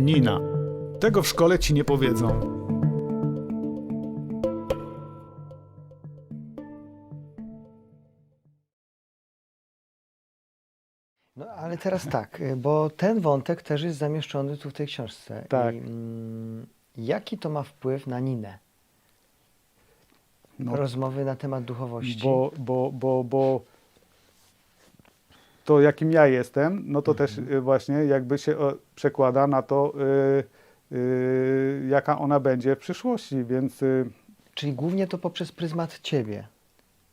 Nina. Tego w szkole ci nie powiedzą. No ale teraz tak, bo ten wątek też jest zamieszczony tu w tej książce. Tak. I, mm, jaki to ma wpływ na Ninę? No, Rozmowy na temat duchowości. bo, bo, bo, bo to jakim ja jestem, no to też y, właśnie jakby się przekłada na to, y, y, jaka ona będzie w przyszłości, więc y, Czyli głównie to poprzez pryzmat ciebie.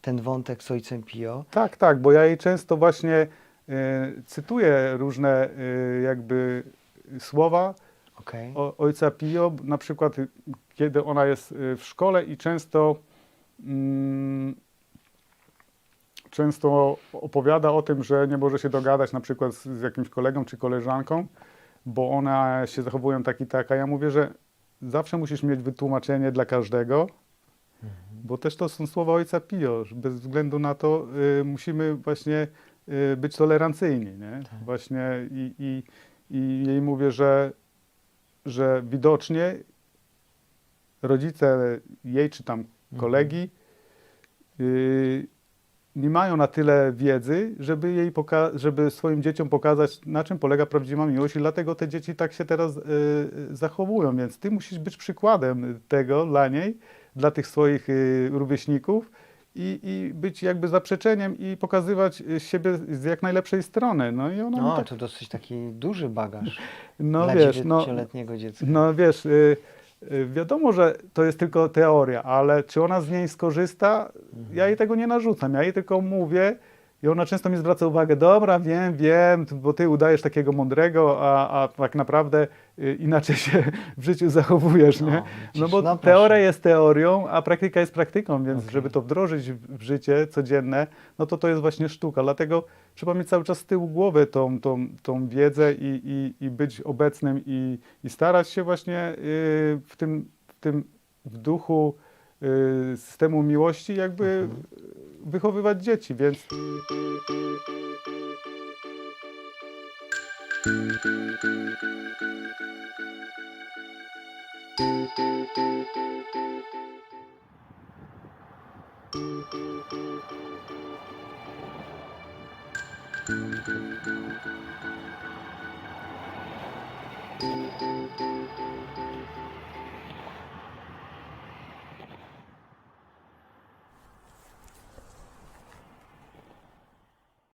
Ten wątek z ojcem Pio. tak, tak, bo ja jej często właśnie y, cytuję różne y, jakby słowa Okej. o, ojca Pio, na przykład kiedy ona jest y, w szkole i często mm, często opowiada o tym, że nie może się dogadać na przykład z, z jakimś kolegą czy koleżanką, bo one się zachowują tak i tak, a ja mówię, że zawsze musisz mieć wytłumaczenie dla każdego, bo też to są słowa ojca Pio, że bez względu na to y, musimy właśnie y, być tolerancyjni, nie? Właśnie i, i, i jej mówię, że, że widocznie rodzice jej czy tam kolegi y, nie mają na tyle wiedzy, żeby, jej żeby swoim dzieciom pokazać, na czym polega prawdziwa miłość i dlatego te dzieci tak się teraz y, zachowują, więc ty musisz być przykładem tego dla niej, dla tych swoich y, rówieśników i, i być jakby zaprzeczeniem i pokazywać siebie z jak najlepszej strony. No i ona No, tak, to dosyć taki duży bagaż no dla wiesz, no, dziecka. no wiesz, y, wiadomo, że to jest tylko teoria, ale czy ona z niej skorzysta, ja jej tego nie narzucam, ja jej tylko mówię i ona często mi zwraca uwagę, dobra, wiem, wiem, bo ty udajesz takiego mądrego, a, a tak naprawdę y, inaczej się w życiu zachowujesz, nie? No, No bo no teoria jest teorią, a praktyka jest praktyką, więc Okej. żeby to wdrożyć w życie codzienne, no to to jest właśnie sztuka. Dlatego trzeba mieć cały czas z tyłu głowy tą, tą, tą wiedzę i, i, i być obecnym i, i starać się właśnie y, w tym, w tym w duchu y, systemu miłości jakby wychowywać dzieci, więc... Thank you.